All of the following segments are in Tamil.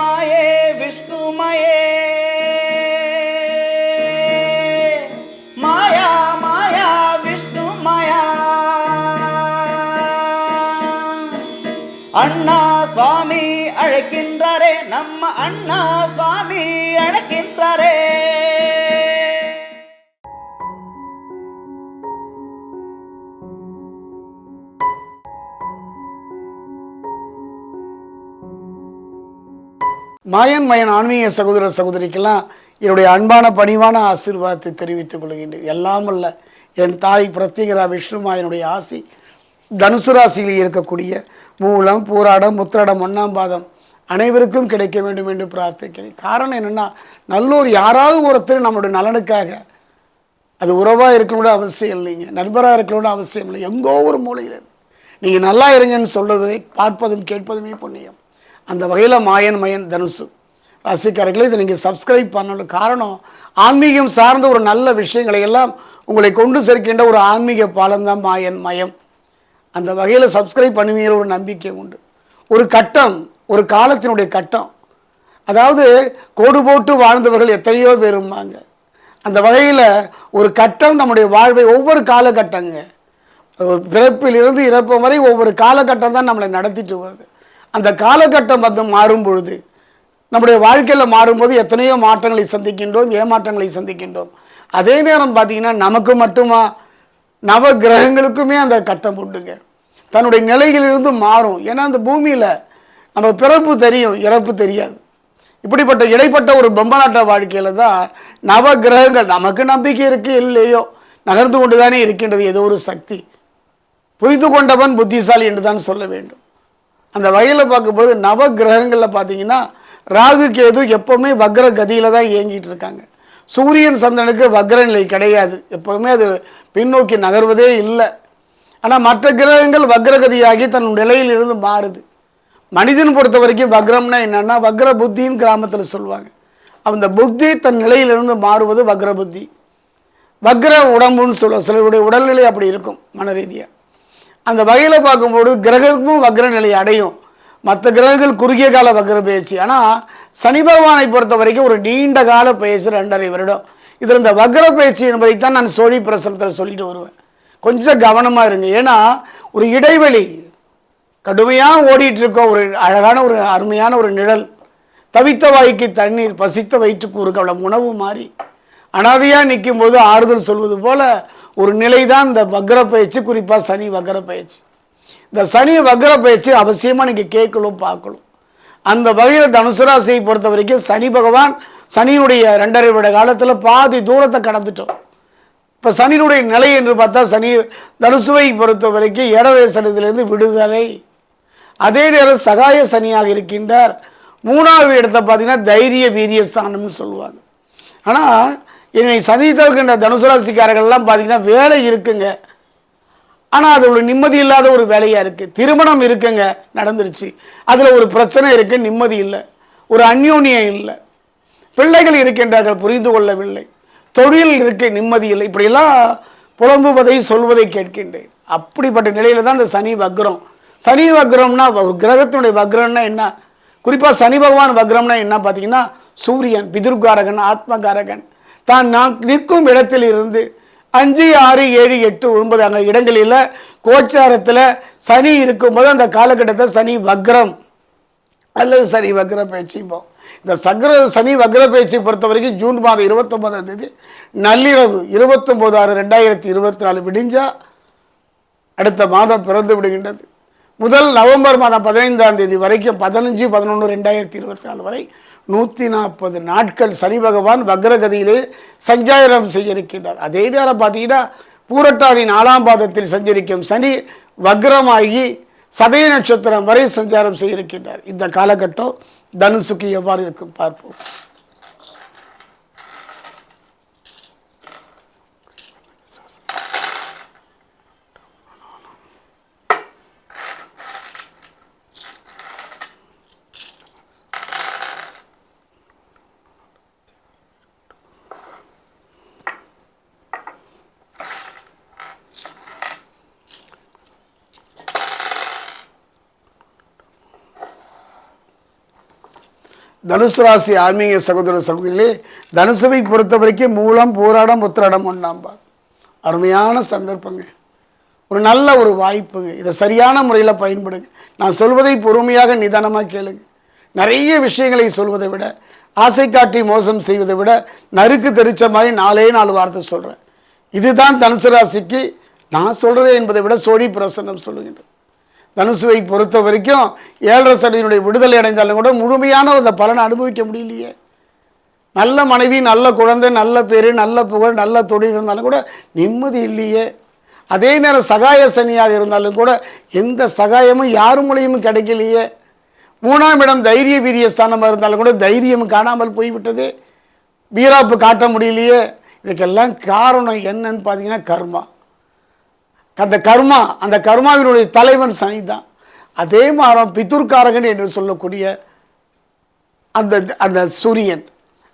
मये विष्णुमये माया माया विष्णुमया अण्णा स्वामी अळकिन्द्ररे नम्म अण्णा स्वामी अळकिन्द्ररे மாயன் மயன் ஆன்மீக சகோதர சகோதரிக்கெல்லாம் என்னுடைய அன்பான பணிவான ஆசீர்வாதத்தை தெரிவித்துக் கொள்கின்றேன். எல்லாம் அல்ல என் தாய் பிரத்யேகரா விஷ்ணுமாயனுடைய ஆசி தனுசு ராசியில் இருக்கக்கூடிய மூலம் பூராடம் முத்திராடம் ஒன்றாம் பாதம் அனைவருக்கும் கிடைக்க வேண்டும் என்று பிரார்த்திக்கிறேன். காரணம் என்னென்னா நல்லோர் யாராவது ஒருத்தர் நம்மளுடைய நலனுக்காக அது உறவாக இருக்கணும்னு அவசியம் இல்லைங்க. நண்பராக இருக்கணும்னு அவசியம் இல்லை. எங்கோ ஒரு மூலையில் நீங்கள் நல்லா இருங்கன்னு சொல்வதை பார்ப்பதும் கேட்பதுமே புண்ணியம். அந்த வகையில் மாயன் மயன் தனுசு. ரசிகர்களை இதை நீங்கள் சப்ஸ்கிரைப் பண்ணணும். காரணம் ஆன்மீகம் சார்ந்த ஒரு நல்ல விஷயங்களை எல்லாம் உங்களை கொண்டு சேர்க்கின்ற ஒரு ஆன்மீக பாலம்தான் மாயன் மயம். அந்த வகையில் சப்ஸ்கிரைப் பண்ணுவீங்கிற ஒரு நம்பிக்கை உண்டு. ஒரு கட்டம் ஒரு காலத்தினுடைய கட்டம். அதாவது கோடு போட்டு வாழ்ந்தவர்கள் எத்தனையோ பேருமாங்க அந்த வகையில் ஒரு கட்டம் நம்முடைய வாழ்வை ஒவ்வொரு காலகட்டங்க. பிறப்பிலிருந்து இறப்பு வரை ஒவ்வொரு காலகட்டம் தான் நம்மளை நடத்திட்டு வருது. அந்த காலகட்டம் வந்து மாறும் பொழுது நம்முடைய வாழ்க்கையில் மாறும்போது எத்தனையோ மாற்றங்களை சந்திக்கின்றோம் ஏமாற்றங்களை சந்திக்கின்றோம். அதே நேரம் பார்த்தீங்கன்னா நமக்கு மட்டுமா நவ கிரகங்களுக்குமே அந்த கட்டம் உண்டுங்க. தன்னுடைய நிலைகளிலிருந்து மாறும். ஏன்னா அந்த பூமியில் நம்ம பிறப்பு தெரியும் இறப்பு தெரியாது. இப்படிப்பட்ட இடைப்பட்ட ஒரு பொம்மநாட்ட வாழ்க்கையில் தான் நவ கிரகங்கள் நமக்கு நம்பிக்கை இருக்கு இல்லையோ நகர்ந்து கொண்டு தானே இருக்கின்றது ஏதோ ஒரு சக்தி. புரிந்து கொண்டவன் புத்திசாலி என்று தான் சொல்ல வேண்டும். அந்த வகையில் பார்க்கும்போது நவ கிரகங்களில் பார்த்தீங்கன்னா ராகு கேது எப்போவுமே வக்ர கதியில் தான் இயங்கிட்டு இருக்காங்க. சூரியன் சந்திரனுக்கு வக்ர நிலை கிடையாது. எப்போவுமே அது பின்னோக்கி நகர்வதே இல்லை. ஆனால் மற்ற கிரகங்கள் வக்ரகதியாகி தன் நிலையில் இருந்து மாறுது. மனிதன் பொறுத்த வரைக்கும் வக்ரம்னா என்னென்னா வக்ர புத்தின்னு கிராமத்தில் சொல்லுவாங்க. அந்த புத்தி தன் நிலையிலிருந்து மாறுவது வக்ர புத்தி வக்ர உடம்புன்னு சொல்லுவோம் சிலருடைய உடல்நிலை அப்படி இருக்கும் மன ரீதியாக அந்த வகையில் பார்க்கும்போது கிரகமும் வக்ர நிலை அடையும். மற்ற கிரகங்கள் குறுகிய கால வக்ர பயிற்சி. ஆனால் சனி பகவானை பொறுத்த வரைக்கும் ஒரு நீண்ட கால பயிற்சி ரெண்டரை வருடம். இதில் இந்த வக்ர பயிற்சி என்பதைத்தான் நான் சோழி பிரசனத்தில் சொல்லிட்டு வருவேன். கொஞ்சம் கவனமாக இருங்க. ஏன்னா ஒரு இடைவெளி கடுமையாக ஓடிட்டு இருக்க ஒரு அழகான ஒரு அருமையான ஒரு நிழல் தவித்த வாய்க்கு தண்ணீர் பசித்த வயிற்றுக்கு ஒரு கவலம் உணவு மாறி அனாதையாக நிற்கும் போது ஆறுதல் சொல்வது போல் ஒரு நிலை தான் இந்த வக்ர பயிற்சி குறிப்பாக சனி வக்ர பயிற்சி இந்த சனி வக்ர பயிற்சி அவசியமாக நீங்கள் கேட்கணும் பார்க்கணும். அந்த வகையில் தனுசு ராசியை பொறுத்த வரைக்கும் சனி பகவான் சனியினுடைய ரெண்டரை விட காலத்தில் பாதி தூரத்தை கடந்துட்டோம். இப்போ சனியினுடைய நிலை என்று பார்த்தா சனி தனுசுவை பொறுத்த வரைக்கும் இடவேசனத்திலிருந்து விடுதலை. அதே நேரம் சகாய சனியாக இருக்கின்றார். மூணாவது இடத்தை பார்த்தீங்கன்னா தைரிய வீரிய ஸ்தானம்னு சொல்லுவாங்க. ஆனால் என்னை சனி தனுசுராசிக்காரர்கள்லாம் பார்த்தீங்கன்னா வேலை இருக்குங்க. ஆனால் அது ஒரு நிம்மதி இல்லாத ஒரு வேலையாக இருக்குது திருமணம் இருக்குங்க நடந்துருச்சு. அதில் ஒரு பிரச்சனை இருக்குது நிம்மதி இல்லை. ஒரு அந்யோன்யம் இல்லை. பிள்ளைகள் இருக்கின்றார்கள் புரிந்து கொள்ளவில்லை. தொழில் இருக்கு நிம்மதி இல்லை. இப்படியெல்லாம் புலம்புவதை சொல்வதை கேட்கின்றேன். அப்படிப்பட்ட நிலையில் தான் இந்த சனி வக்ரம். சனி வக்ரம்னா ஒரு கிரகத்தினுடைய வக்ரம்னா என்ன? குறிப்பாக சனி பகவான் வக்ரம்னா என்ன? பார்த்தீங்கன்னா சூரியன் பிதிர்காரகன் ஆத்மகாரகன். தான் நான் நிற்கும் இடத்தில் இருந்து அஞ்சு ஆறு ஏழு எட்டு ஒன்பது அங்கே இடங்களில் கோச்சாரத்தில் சனி இருக்கும்போது அந்த காலகட்டத்தில் சனி வக்ரம். அல்லது சனி வக்ர பயிற்சிப்போம் இந்த சக்கர சனி வக்ர பயிற்சி பொறுத்த வரைக்கும் ஜூன் மாதம் இருபத்தொம்பதாம் தேதி நள்ளிரவு இருபத்தொம்போது ஆறு ரெண்டாயிரத்தி இருபத்தி நாலு விடிஞ்சா அடுத்த மாதம் பிறந்து விடுகின்றது. முதல் நவம்பர் மாதம் பதினைந்தாம் தேதி வரைக்கும் பதினஞ்சு பதினொன்று ரெண்டாயிரத்தி இருபத்தி நாலு வரை நூற்றி நாற்பது நாட்கள் சனி பகவான் வக்ரகதியிலே சஞ்சாரம் செய்ய இருக்கின்றார் அதே நேரம் பார்த்தீங்கன்னா பூரட்டாதி நாலாம் பாதத்தில் சஞ்சரிக்கும் சனி வக்ரமாகி சதய நட்சத்திரம் வரை சஞ்சாரம் செய்ய இருக்கின்றார் இந்த காலகட்டம் தனுசுக்கு எவ்வாறு இருக்கும் பார்ப்போம். தனுசு ராசி ஆன்மீக சகோதர சகோதரிகளே தனுசுவை பொறுத்த வரைக்கும் மூலம் போராடம் உத்திராடம் ஒன்றாம்பார் அருமையான சந்தர்ப்பங்க. ஒரு நல்ல ஒரு வாய்ப்புங்க. இதை சரியான முறையில் பயன்படுங்க. நான் சொல்வதை பொறுமையாக நிதானமாக கேளுங்க. நிறைய விஷயங்களை சொல்வதை விட ஆசை காட்டி மோசம் செய்வதை விட நறுக்கு தெரிச்ச மாதிரி நாலே நாலு வார்த்தை சொல்கிறேன் இதுதான் தனுசு ராசிக்கு நான் சொல்கிறதே என்பதை விட சோழி பிரசன்னம் சொல்லுகின்றேன் தனுசுவை பொறுத்த வரைக்கும் ஏழரை சடையினுடைய விடுதலை அடைந்தாலும் கூட முழுமையான அந்த பலனை அனுபவிக்க முடியலையே. நல்ல மனைவி நல்ல குழந்தை நல்ல பேர் நல்ல புகழ் நல்ல தொழில் இருந்தாலும் கூட நிம்மதி இல்லையே. அதே நேரம் சகாய சனியாக இருந்தாலும் கூட எந்த சகாயமும் யார் மூலியமும் கிடைக்கலையே. மூணாம் இடம் தைரிய வீரிய ஸ்தானமாக இருந்தாலும் கூட தைரியம் காணாமல் போய்விட்டது. வீராப்பு காட்ட முடியலையே. இதுக்கெல்லாம் காரணம் என்னன்னு பார்த்தீங்கன்னா கர்மா. அந்த கர்மா அந்த கர்மாவினுடைய தலைவன் சனி தான் அதே மாதம் பித்துர்காரகன் என்று சொல்லக்கூடிய அந்த அந்த சூரியன்.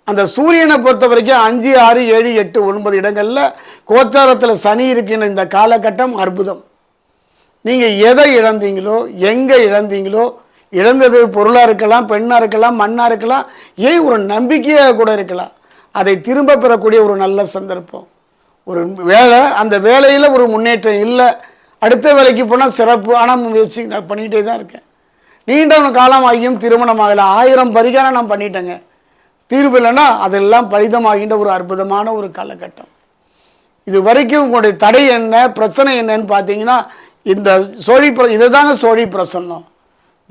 அந்த சூரியனை பொறுத்த வரைக்கும் அஞ்சு ஆறு ஏழு எட்டு ஒன்பது இடங்களில் கோச்சாரத்தில் சனி இருக்கின்ற இந்த காலகட்டம் அற்புதம். நீங்கள் எதை இழந்தீங்களோ எங்கே இழந்தீங்களோ இழந்தது பொருளாக இருக்கலாம் பெண்ணாக இருக்கலாம் மண்ணாக இருக்கலாம் ஏன் ஒரு நம்பிக்கையாக கூட இருக்கலாம் அதை திரும்ப பெறக்கூடிய ஒரு நல்ல சந்தர்ப்பம். ஒரு வேலை அந்த வேலையில் ஒரு முன்னேற்றம் இல்லை. அடுத்த வேலைக்கு போனால் சிறப்பு ஆனால் முயற்சி நான் பண்ணிகிட்டே தான் இருக்கேன். நீண்ட காலமாகியும் திருமணம் ஆகலை. ஆயிரம் பரிகாரம் நான் பண்ணிட்டேங்க. தீர்வு இல்லைன்னா அதெல்லாம் பலிதமாகின்ற ஒரு அற்புதமான ஒரு காலகட்டம். இது வரைக்கும் உங்களுடைய தடை என்ன பிரச்சனை என்னன்னு பார்த்தீங்கன்னா இந்த சோழி பிர இதை தாங்க சோழி பிரசன்னம்.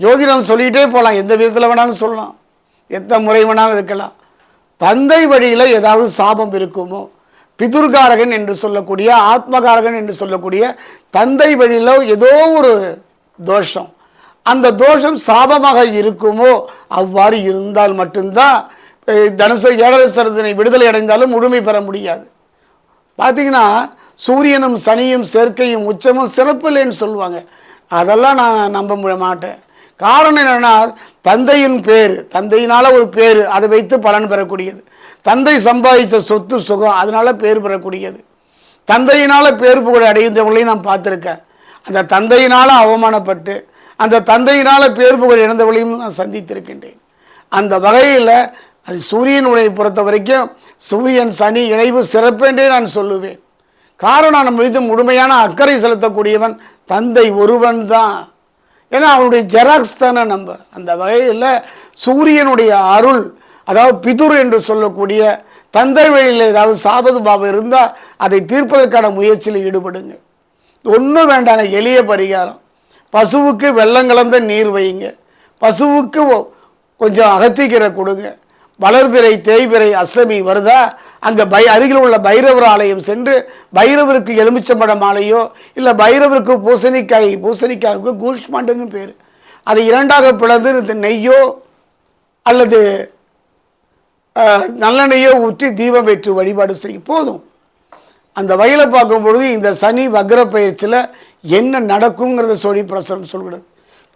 ஜோதிடம் சொல்லிகிட்டே போகலாம் எந்த விதத்தில் வேணாலும் சொல்லலாம். எத்தனை முறை வேணாலும் இருக்கலாம். தந்தை வழியில் ஏதாவது சாபம் இருக்குமோ பிதுர்காரகன் என்று சொல்லக்கூடிய ஆத்மகாரகன் என்று சொல்லக்கூடிய தந்தை வழியில் ஏதோ ஒரு தோஷம். அந்த தோஷம் சாபமாக இருக்குமோ அவ்வாறு இருந்தால் மட்டும்தான் அஹ், தனுசு ஏழரை விடுதலை அடைந்தாலும் முழுமை பெற முடியாது. பார்த்தீங்கன்னா சூரியனும் சனியும் சேர்க்கையும் உச்சமும் சிறப்பில்லைன்னு சொல்லுவாங்க. அதெல்லாம் நான் நம்ப முடிய மாட்டேன். காரணம் என்னென்னா தந்தையின் பேர் தந்தையினால் ஒரு பேர் அதை வைத்து பலன் பெறக்கூடியது. தந்தை சம்பாதித்த சொத்து சுகம் அதனால் பேர் பெறக்கூடியது. தந்தையினால் பேர் புகழ் அடைந்தவங்களையும் நான் பார்த்துருக்கேன். அந்த தந்தையினால் அவமானப்பட்டு அந்த தந்தையினால் பேர் புகழ் இழந்தவர்களையும் நான் சந்தித்திருக்கின்றேன். அந்த வகையில் அது சூரியனுடைய பொறுத்த வரைக்கும் சூரியன் சனி இணைவு சிறப்பென்றே நான் சொல்லுவேன். காரணம் நம்ம மீது முழுமையான அக்கறை செலுத்தக்கூடியவன் தந்தை ஒருவன் தான். ஏன்னா அவனுடைய ஜெராக்ஸ் தானே நம்ம. அந்த வகையில் சூரியனுடைய அருள் அதாவது பிதுர் என்று சொல்லக்கூடிய தந்தை வழியில் ஏதாவது சாபது பாபம் இருந்தால் அதை தீர்ப்பதற்கான முயற்சியில் ஈடுபடுங்க. ஒன்றும் வேண்டாங்க எளிய பரிகாரம். பசுவுக்கு வெள்ளம் கலந்த நீர் வையுங்க. பசுவுக்கு கொஞ்சம் அகத்திக்கீரை கொடுங்க. வளர்பிறை தேய்பிறை அஷ்டமி வருதா? அங்கே பை அருகில் உள்ள பைரவர் ஆலயம் சென்று பைரவருக்கு எலுமிச்சம்பழம் ஆலையோ இல்லை பைரவருக்கு பூசணிக்காய் பூசணிக்காய்க்கு கூஷ்மாண்டுன்னு பேர். அதை இரண்டாக பிளந்து இந்த நெய்யோ அல்லது அஹ், நல்லெண்ணெய்யோ ஊற்றி தீபம் ஏற்றி வழிபாடு செய்யும். போதும். அந்த வயலை பார்க்கும்பொழுது இந்த சனி வக்ர பயிற்சியில் என்ன நடக்குங்கிறத சொல்லி பிரசனம் சொல்கிறது.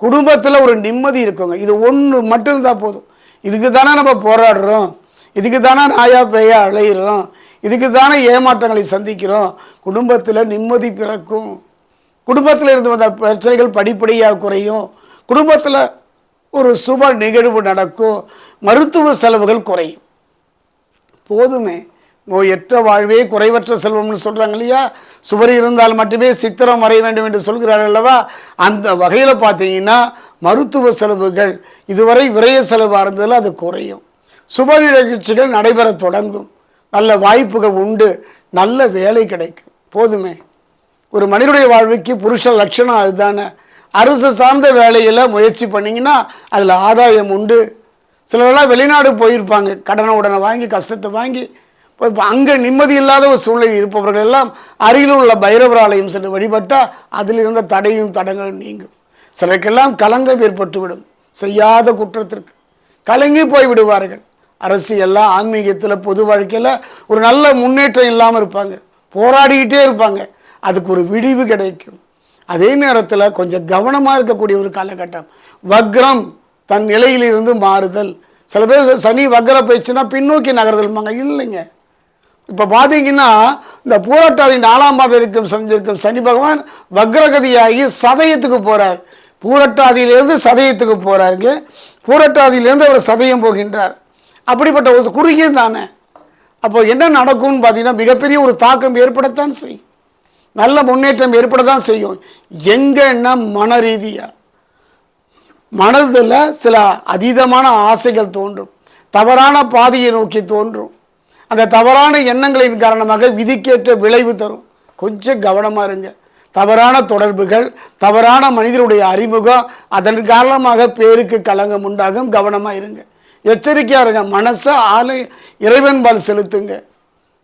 குடும்பத்தில் ஒரு நிம்மதி இருக்குங்க. இது ஒன்று மட்டும் இருந்தால் போதும். இதுக்கு தானே நம்ம போராடுறோம்? இதுக்கு தானே நாயா பேயா அலையிறோம்? இதுக்கு தானே ஏமாற்றங்களை சந்திக்கிறோம்? குடும்பத்தில் நிம்மதி பிறக்கும். குடும்பத்தில் இருந்து வந்த பிரச்சனைகள் படிப்படியாக குறையும். குடும்பத்தில் ஒரு சுப நிகழ்வு நடக்கும். மருத்துவ செலவுகள் குறையும். போதுமே. நோயற்ற வாழ்வே குறைவற்ற செல்வம்னு சொல்கிறாங்க இல்லையா? சுவர் இருந்தால் மட்டுமே சித்திரம் வரைய வேண்டும் என்று சொல்கிறார்கள் அல்லவா? அந்த வகையில் பார்த்தீங்கன்னா மருத்துவ செலவுகள் இதுவரை விரய செலவாக இருந்ததில் அது குறையும். சுப நிகழ்ச்சிகள் நடைபெற தொடங்கும். நல்ல வாய்ப்புகள் உண்டு. நல்ல வேலை கிடைக்கும். போதுமே. ஒரு மனிதனுடைய வாழ்வுக்கு புருஷ லட்சணம் அதுதானே. அரசு சார்ந்த வேலையில் முயற்சி பண்ணிங்கன்னா அதில் ஆதாயம் உண்டு. சிலரெல்லாம் வெளிநாடு போயிருப்பாங்க. கடனை உடனே வாங்கி கஷ்டத்தை வாங்கி போய் இப்போ அங்கே நிம்மதி இல்லாத ஒரு சூழ்நிலை இருப்பவர்கள் எல்லாம் அருகில் உள்ள பைரவர் ஆலயம் சென்று வழிபட்டால் அதில் இருந்த தடையும் தடங்களும் நீங்கும். சிலருக்கெல்லாம் கலங்கம் ஏற்பட்டுவிடும். செய்யாத குற்றத்திற்கு கலங்கி போய் விடுவார்கள் அரசியல்ல ஆன்மீகத்தில் பொது வாழ்க்கையில் ஒரு நல்ல முன்னேற்றம் இல்லாமல் இருப்பாங்க. போராடிக்கிட்டே இருப்பாங்க. அதுக்கு ஒரு விடிவு கிடைக்கும். அதே நேரத்தில் கொஞ்சம் கவனமாக இருக்கக்கூடிய ஒரு காலகட்டம். வக்ரம் தன் நிலையிலிருந்து மாறுதல். சில பேர் சனி வக்ர போயிடுச்சுன்னா பின்னோக்கி நகர்தல்மாங்க இல்லைங்க. இப்போ பார்த்தீங்கன்னா இந்த போராட்டாதி நாலாம் மாதம் இருக்கும் செஞ்சிருக்கும் சனி பகவான் வக்ரகதியாகி சதயத்துக்கு போகிறார் பூரட்டாதியிலேருந்து சதயத்துக்கு போகிறாருங்க பூரட்டாதியிலேருந்து அவர் சதயம் போகின்றார். அப்படிப்பட்ட ஒரு குறுகிய தானே. அப்போ என்ன நடக்கும்னு பார்த்தீங்கன்னா மிகப்பெரிய ஒரு தாக்கம் ஏற்படத்தான் செய்யும். நல்ல முன்னேற்றம் ஏற்படத்தான் செய்யும். எங்கன்னா மன ரீதியாக மனதில் சில அதீதமான ஆசைகள் தோன்றும். தவறான பாதையை நோக்கி தோன்றும். அந்த தவறான எண்ணங்களின் காரணமாக விதிக்கேற்ற விளைவு தரும். கொஞ்சம் கவனமாக இருங்க. தவறான தொடர்புகள் தவறான மனிதனுடைய அறிமுகம் அதன் காரணமாக பேருக்கு கலங்கம் உண்டாகும். கவனமாக இருங்க. எச்சரிக்கையாக இருங்க. மனசை ஆலை இறைவன்பால் செலுத்துங்க.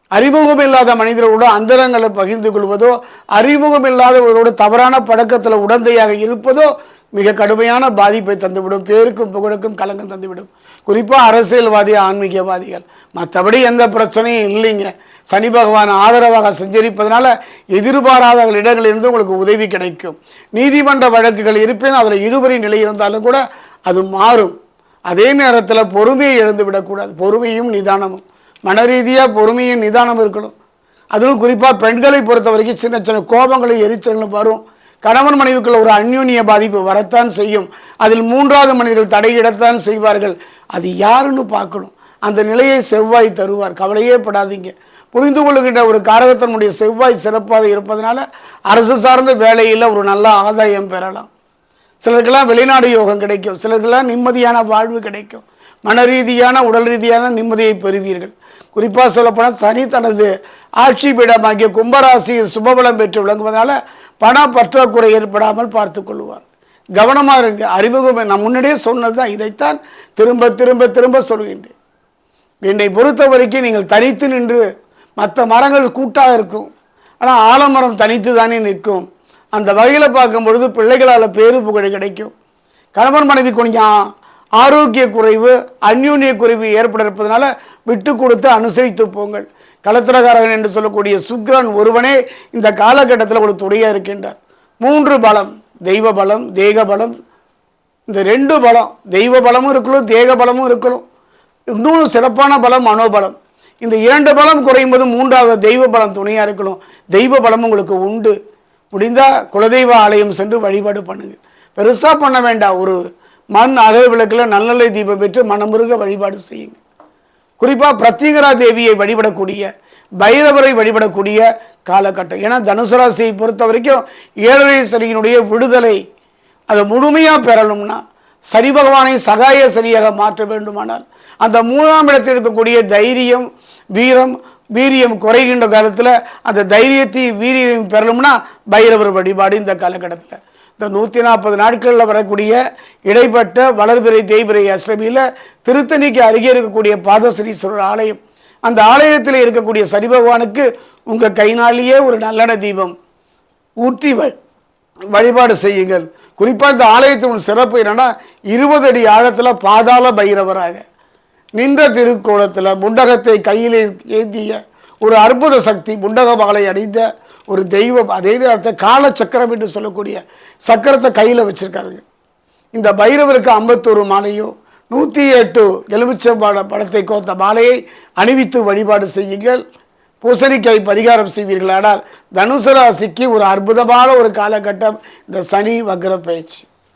அறிமுகம் இல்லாத மனிதர்களோட அந்தரங்களை பகிர்ந்து கொள்வதோ அறிமுகம் இல்லாதவர்களோட தவறான பழக்கத்தில் உடந்தையாக இருப்பதோ மிக கடுமையான பாதிப்பை தந்துவிடும் பேருக்கும் புகழுக்கும் கலங்கம் தந்துவிடும். குறிப்பாக அரசியல்வாதி ஆன்மீகவாதிகள். மற்றபடி எந்த பிரச்சனையும் இல்லைங்க. சனி பகவான் ஆதரவாக சஞ்சரிப்பதனால எதிர்பாராத இடங்களிலிருந்து உங்களுக்கு உதவி கிடைக்கும். நீதிமன்ற வழக்குகள் இருப்பேன் அதில் இழுபறி நிலை இருந்தாலும் கூட அது மாறும். அதே நேரத்தில் பொறுமையை இழந்து விடக்கூடாது. பொறுமையும் நிதானமும். மன ரீதியாக பொறுமையும் நிதானம் இருக்கணும். அதுவும் குறிப்பாக பெண்களை பொறுத்த வரைக்கும் சின்ன சின்ன கோபங்களும் எரிச்சல்களும் வரும். கணவன் மனைவிக்குள்ள ஒரு அந்யோன்ய பாதிப்பு வரத்தான் செய்யும். அதில் மூன்றாவது மனிதர்கள் தடையிடத்தான் செய்வார்கள். அது யாருன்னு பார்க்கணும். அந்த நிலையை செவ்வாய் தருவார். கவலையே படாதீங்க. புரிந்து கொள்ளுகின்ற ஒரு காரகத்தனுடைய செவ்வாய் சிறப்பாக இருப்பதனால அரசு சார்ந்த வேலையில் ஒரு நல்ல ஆதாயம் பெறலாம். சிலருக்கெல்லாம் வெளிநாடு யோகம் கிடைக்கும். சிலருக்கெல்லாம் நிம்மதியான வாழ்வு கிடைக்கும். மன ரீதியான உடல் ரீதியான நிம்மதியை பெறுவீர்கள். குறிப்பாக சொல்லப்போனால் சனி தனது ஆட்சி பீடமாகிய கும்பராசியில் சுபபலம் பெற்று விளங்குவதனால பண பற்றாக்குறை ஏற்படாமல் பார்த்து கொள்வார் கவனமாக இருங்க அறிமுகம். நான் முன்னாடியே சொன்னது தான் இதைத்தான் திரும்ப திரும்ப திரும்ப சொல்கின்றேன். என்னை பொறுத்த வரைக்கும் நீங்கள் தனித்து நின்று மற்ற மரங்கள் கூட்டாக இருக்கும். ஆனால் ஆலமரம் தனித்து தானே நிற்கும். அந்த வகையில் பார்க்கும் பொழுது பிள்ளைகளால் பேரு புகழ் கிடைக்கும். கணவன் மனைவி கொஞ்சம் ஆரோக்கிய குறைவு அந்யூன்ய குறைவு ஏற்பட இருப்பதனால விட்டு கொடுத்து அனுசரித்து போங்கள். களத்திரகாரகன் என்று சொல்லக்கூடிய சுக்ரன் ஒருவனே இந்த காலகட்டத்தில் ஒரு துணையாக இருக்கின்றார். மூன்று பலம் தெய்வ பலம் தேக பலம். இந்த ரெண்டு பலம் தெய்வ பலமும் இருக்கணும் தேக பலமும் இருக்கணும். இன்னொன்று சிறப்பான பலம் மனோபலம். இந்த இரண்டு பலம் குறையும் போது மூன்றாவது தெய்வ பலம் துணையாக இருக்கணும். தெய்வ பலம் உங்களுக்கு உண்டு. முடிந்தால் குலதெய்வ ஆலயம் சென்று வழிபாடு பண்ணுங்கள். பெருசாக பண்ண வேண்டாம். ஒரு மண் அகல் விளக்கில் நல்லலை தீபம் பெற்று மனமுருக வழிபாடு செய்யுங்க குறிப்பாக பிரத்யேகரா தேவியை வழிபடக்கூடிய பைரவரை வழிபடக்கூடிய காலகட்டம். ஏன்னா தனுசு ராசியை பொறுத்த வரைக்கும் ஏழரை சனியினுடைய விடுதலை அதை முழுமையாக பெறணும்னா சனி பகவானை சகாய சனியாக மாற்ற வேண்டுமானால் அந்த மூணாம் இடத்தில் இருக்கக்கூடிய தைரியம் வீரம் வீரியம் குறைகின்ற காலத்தில் அந்த தைரியத்தை வீரியம் பெறணும்னா பைரவர் வழிபாடு இந்த காலகட்டத்தில். இந்த நூற்றி நாற்பது நாட்களில் வரக்கூடிய இடைப்பட்ட வளர்பிறை தேய்பிறை அஷ்டமியில் திருத்தணிக்கு அருகே இருக்கக்கூடிய பாதஸ்ரீஸ்வரர் ஆலயம். அந்த ஆலயத்தில் இருக்கக்கூடிய சனி பகவானுக்கு உங்கள் கைனாலேயே ஒரு நல்லன தீபம். ஊற்றி வழிபாடு செய்யுங்கள். குறிப்பாக இந்த ஆலயத்தின் சிறப்பு என்னன்னா இருபது அடி ஆழத்தில் பாதாள பைரவராக. நின்ற திருக்கோலத்தில் முண்டகத்தை கையிலே ஏந்திய ஒரு அற்புத சக்தி முண்டக மாலை அணிந்த ஒரு தெய்வம் அதே நேரத்தில் கால சக்கரம் என்று சொல்லக்கூடிய சக்கரத்தை கையில் வச்சிருக்காருங்க. இந்த பைரவருக்கு ஐம்பத்தோரு மாலையும் நூற்றி எட்டு எலுமிச்சம்பாட படத்தை கோத்த மாலையை அணிவித்து வழிபாடு செய்யுங்கள். பூசணிக்காய் பரிகாரம் செய்வீர்கள் ஆனால் தனுசு ராசிக்கு ஒரு அற்புதமான ஒரு காலகட்டம் இந்த சனி வக்ர பயிற்சி.